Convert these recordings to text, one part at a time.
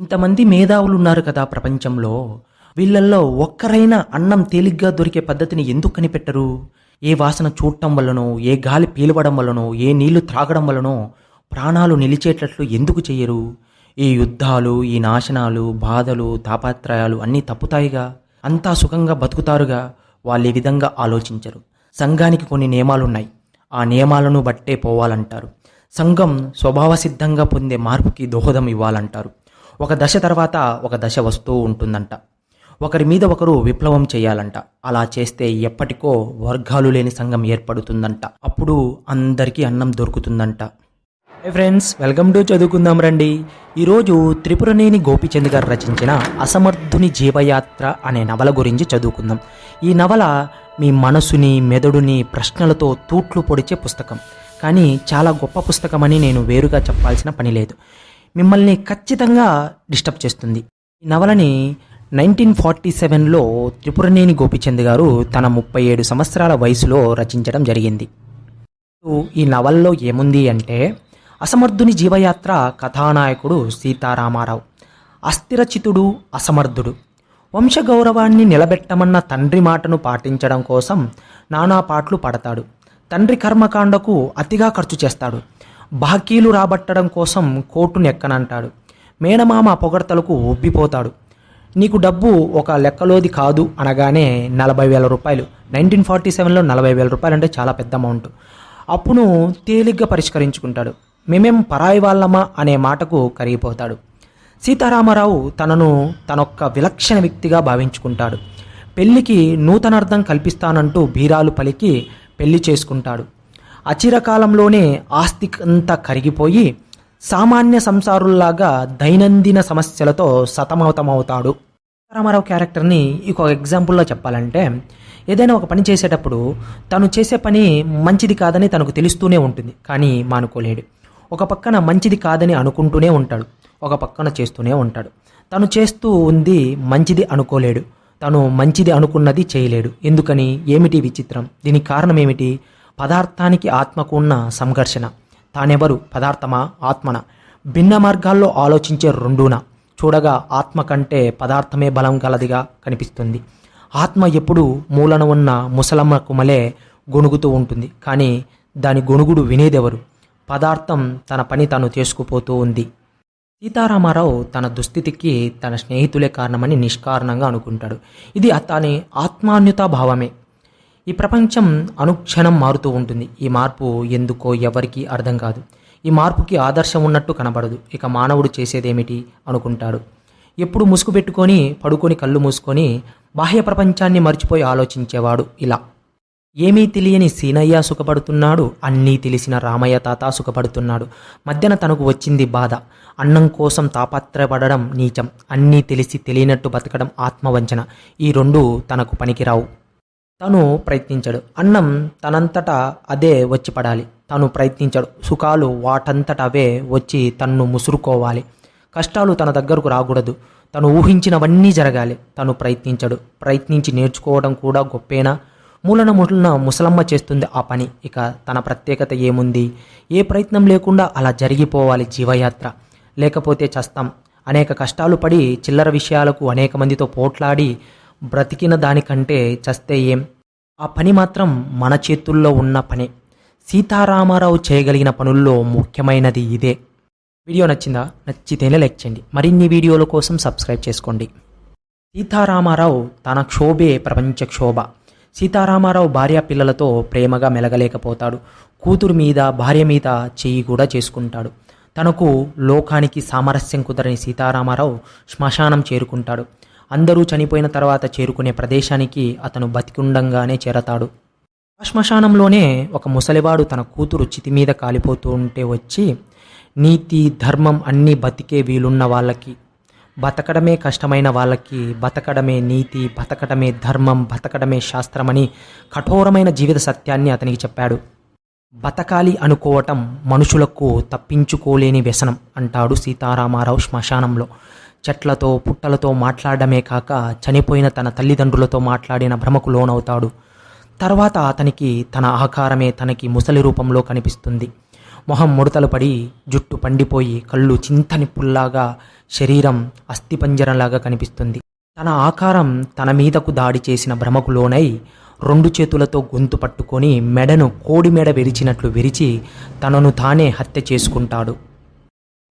ఇంతమంది మేధావులు ఉన్నారు కదా ప్రపంచంలో. వీళ్ళల్లో ఒక్కరైనా అన్నం తేలిగ్గా దొరికే పద్ధతిని ఎందుకు కనిపెట్టరు? ఏ వాసన చూడటం వల్లనో ఏ గాలి పీలవడం వల్లనో ఏ నీళ్ళు త్రాగడం వల్లనో ప్రాణాలు నిలిచేటట్లు ఎందుకు చేయరు ఈ యుద్ధాలు ఈ నాశనాలు బాధలు తాపత్రయాలు అన్నీ తప్పుతాయిగా? అంతా సుఖంగా బతుకుతారుగా? వాళ్ళు ఈ విధంగా ఆలోచించరు. సంఘానికి కొన్ని నియమాలున్నాయి. ఆ నియమాలను బట్టే పోవాలంటారు. సంఘం స్వభావసిద్ధంగా పొందే మార్పుకి దోహదం ఇవ్వాలంటారు. ఒక దశ తర్వాత ఒక దశ వస్తూ ఉంటుందంట. ఒకరి మీద ఒకరు విప్లవం చేయాలంట. అలా చేస్తే ఎప్పటికో వర్గాలు లేని సంఘం ఏర్పడుతుందంట. అప్పుడు అందరికీ అన్నం దొరుకుతుందంట. హే ఫ్రెండ్స్ వెల్కమ్ టు చదువుకుందాం రండి ఈరోజు త్రిపురనేని గోపిచంద్ గారు రచించిన అసమర్థుని జీవయాత్ర అనే నవల గురించి చదువుకుందాం. ఈ నవల మీ మనసుని మెదడుని ప్రశ్నలతో తూట్లు పొడిచే పుస్తకం. కానీ చాలా గొప్ప పుస్తకం అని నేను వేరుగా చెప్పాల్సిన పని లేదు. మిమ్మల్ని ఖచ్చితంగా డిస్టర్బ్ చేస్తుంది. ఈ నవలని నైన్టీన్ ఫార్టీ సెవెన్లో త్రిపురనేని గోపిచంద్ గారు తన ముప్పై ఏడు సంవత్సరాల వయసులో రచించడం జరిగింది. ఈ నవల్లో ఏముంది అంటే అసమర్థుని జీవయాత్ర కథానాయకుడు సీతారామారావు. అస్థిరచితుడు అసమర్థుడు. వంశగౌరవాన్ని నిలబెట్టమన్న తండ్రి మాటను పాటించడం కోసం నానా పాటలు పడతాడు. తండ్రి కర్మకాండకు అతిగా ఖర్చు చేస్తాడు. బాకీలు రాబట్టడం కోసం కోర్టును ఎక్కనంటాడు. మేనమామ పొగడ్తలకు ఒప్పిపోతాడు నీకు డబ్బు ఒక లెక్కలోది కాదు అనగానే నలభై వేల రూపాయలు. నైన్టీన్ ఫార్టీ సెవెన్లో నలభై వేల రూపాయలు అంటే చాలా పెద్ద అమౌంట్. అప్పును తేలిగ్గా పరిష్కరించుకుంటాడు. మేమేం పరాయి వాళ్ళమా అనే మాటకు కరిగిపోతాడు. సీతారామారావు తనను తనొక్క విలక్షణ వ్యక్తిగా భావించుకుంటాడు. పెళ్ళికి నూతనార్థం కల్పిస్తానంటూ బీరాలు పలికి పెళ్ళి చేసుకుంటాడు. అచిరకాలంలోనే ఆస్తి అంతా కరిగిపోయి సామాన్య సంసారుల్లాగా దైనందిన సమస్యలతో సతమతమవుతాడు. రామారావు క్యారెక్టర్ని ఇంకొక ఎగ్జాంపుల్లో చెప్పాలంటే ఏదైనా ఒక పని చేసేటప్పుడు తను చేసే పని మంచిది కాదని తనకు తెలుస్తూనే ఉంటుంది కానీ మానుకోలేడు. ఒక పక్కన మంచిది కాదని అనుకుంటూనే ఉంటాడు ఒక పక్కన చేస్తూనే ఉంటాడు. తను చేస్తూ ఉంది మంచిది అనుకోలేడు తను మంచిది అనుకున్నది చేయలేడు. ఎందుకని? ఏమిటి విచిత్రం? దీనికి కారణం ఏమిటి? పదార్థానికి ఆత్మకు ఉన్న సంఘర్షణ. తానెవరు? పదార్థమా? ఆత్మన? భిన్న మార్గాల్లో ఆలోచించే రెండున? చూడగా ఆత్మ కంటే పదార్థమే బలం గలదిగా కనిపిస్తుంది. ఆత్మ ఎప్పుడు మూలన ఉన్న ముసలమ్మ కుమలే గొణుగుతూ ఉంటుంది. కానీ దాని గొణుగుడు వినేదెవరు? పదార్థం తన పని తాను చేసుకుపోతూ ఉంది. సీతారామారావు తన దుస్థితికి తన స్నేహితులే కారణమని నిష్కారణంగా అనుకుంటాడు. ఇది అతని ఆత్మాన్యుతా భావమే ఈ ప్రపంచం అనుక్షణం మారుతూ ఉంటుంది. ఈ మార్పు ఎందుకో ఎవరికీ అర్థం కాదు. ఈ మార్పుకి ఆదర్శం ఉన్నట్టు కనబడదు. ఇక మానవుడు చేసేదేమిటి అనుకుంటాడు. ఎప్పుడు ముసుగు పెట్టుకొని పడుకొని కళ్ళు మూసుకొని బాహ్య ప్రపంచాన్ని మర్చిపోయి ఆలోచించేవాడు ఇలా. ఏమీ తెలియని సీనయ్య సుఖపడుతున్నాడు. అన్నీ తెలిసిన రామయ్య తాత సుఖపడుతున్నాడు. మధ్యన తనకు వచ్చింది బాధ. అన్నం కోసం తాపత్రపడడం నీచం. అన్నీ తెలిసి తెలియనట్టు బతకడం ఆత్మవంచన. ఈ రెండు తనకు పనికిరావు. తను ప్రయత్నించాడు. అన్నం తనంతటా అదే వచ్చి పడాలి. తను ప్రయత్నించాడు. సుఖాలు వాటంతట అవే వచ్చి తన్ను ముసురుకోవాలి. కష్టాలు తన దగ్గరకు రాకూడదు. తను ఊహించినవన్నీ జరగాలి. తను ప్రయత్నించాడు. ప్రయత్నించి నేర్చుకోవడం కూడా గొప్పేనా? మూలన మూలన ముసలమ్మ చేస్తుంది ఆ పని. ఇక తన ప్రత్యేకత ఏముంది? ఏ ప్రయత్నం లేకుండా అలా జరిగిపోవాలి జీవయాత్ర. లేకపోతే చస్తాం. అనేక కష్టాలు పడి చిల్లర విషయాలకు అనేక మందితో పోట్లాడి బ్రతికిన దానికంటే చస్తే ఏం? ఆ పని మాత్రం మన చేతుల్లో ఉన్న పని. సీతారామారావు చేయగలిగిన పనుల్లో ముఖ్యమైనది ఇదే. వీడియో నచ్చిందా? నచ్చితేనే లైక్ చేయండి. మరిన్ని వీడియోల కోసం సబ్స్క్రైబ్ చేసుకోండి. సీతారామారావు తన క్షోభే ప్రపంచ క్షోభ. సీతారామారావు భార్య పిల్లలతో ప్రేమగా మెలగలేకపోతాడు. కూతురు మీద భార్య మీద చెయ్యి కూడా చేసుకుంటాడు. తనకు లోకానికి సామరస్యం కుదరని సీతారామారావు శ్మశానం చేరుకుంటాడు. అందరూ చనిపోయిన తర్వాత చేరుకునే ప్రదేశానికి అతను బతికుండంగానే చేరతాడు. ఆ శ్మశానంలోనే ఒక ముసలివాడు తన కూతురు చితి మీద కాలిపోతూ ఉంటే వచ్చి నీతి ధర్మం అన్నీ బతికే వీలున్న వాళ్ళకి బతకడమే కష్టమైన వాళ్ళకి బతకడమే నీతి బతకడమే ధర్మం బతకడమే శాస్త్రమని కఠోరమైన జీవిత సత్యాన్ని అతనికి చెప్పాడు. బతకాలి అనుకోవటం మనుషులకు తప్పించుకోలేని వ్యసనం అంటాడు సీతారామారావు శ్మశానంలో. చెట్లతో పుట్టలతో మాట్లాడమే కాక చనిపోయిన తన తల్లిదండ్రులతో మాట్లాడిన భ్రమకు లోనవుతాడు. తర్వాత అతనికి తన ఆకారమే తనకి ముసలి రూపంలో కనిపిస్తుంది. మొహం ముడతలు పడి జుట్టు పండిపోయి కళ్ళు చింతని పుల్లాగా శరీరం అస్థిపంజరంలాగా కనిపిస్తుంది. తన ఆకారం తన మీదకు దాడి చేసిన భ్రమకు లోనై రెండు చేతులతో గొంతు పట్టుకొని మెడను కోడి మెడ విరిచినట్లు విరిచి తనను తానే హత్య చేసుకుంటాడు.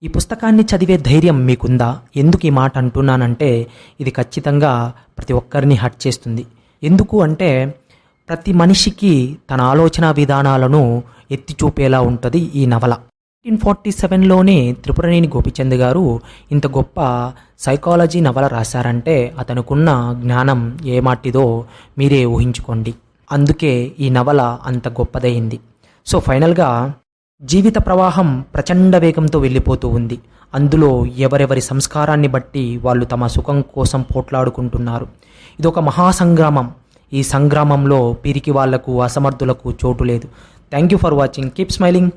ఈ పుస్తకాన్ని చదివే ధైర్యం మీకుందా? ఎందుకు ఈ మాట అంటున్నానంటే ఇది ఖచ్చితంగా ప్రతి ఒక్కరిని హట్ చేస్తుంది. ఎందుకు అంటే ప్రతి మనిషికి తన ఆలోచన విధానాలను ఎత్తి చూపేలా ఉంటుంది ఈ నవల. నైన్టీన్ ఫార్టీ సెవెన్లోనే త్రిపురనేని గోపిచంద్ గారు ఇంత గొప్ప సైకాలజీ నవల రాశారంటే అతనుకున్న జ్ఞానం ఏమాటిదో మీరే ఊహించుకోండి. అందుకే ఈ నవల అంత గొప్పదైంది. సో ఫైనల్గా జీవిత ప్రవాహం ప్రచండ వేగంతో వెళ్ళిపోతూ ఉంది. అందులో ఎవరెవరి సంస్కారాన్ని బట్టి వాళ్ళు తమ సుఖం కోసం పోట్లాడుకుంటున్నారు. ఇదొక మహాసంగ్రామం. ఈ సంగ్రామంలో పిరికి వాళ్ళకు అసమర్థులకు చోటు లేదు. Thank you for watching keep smiling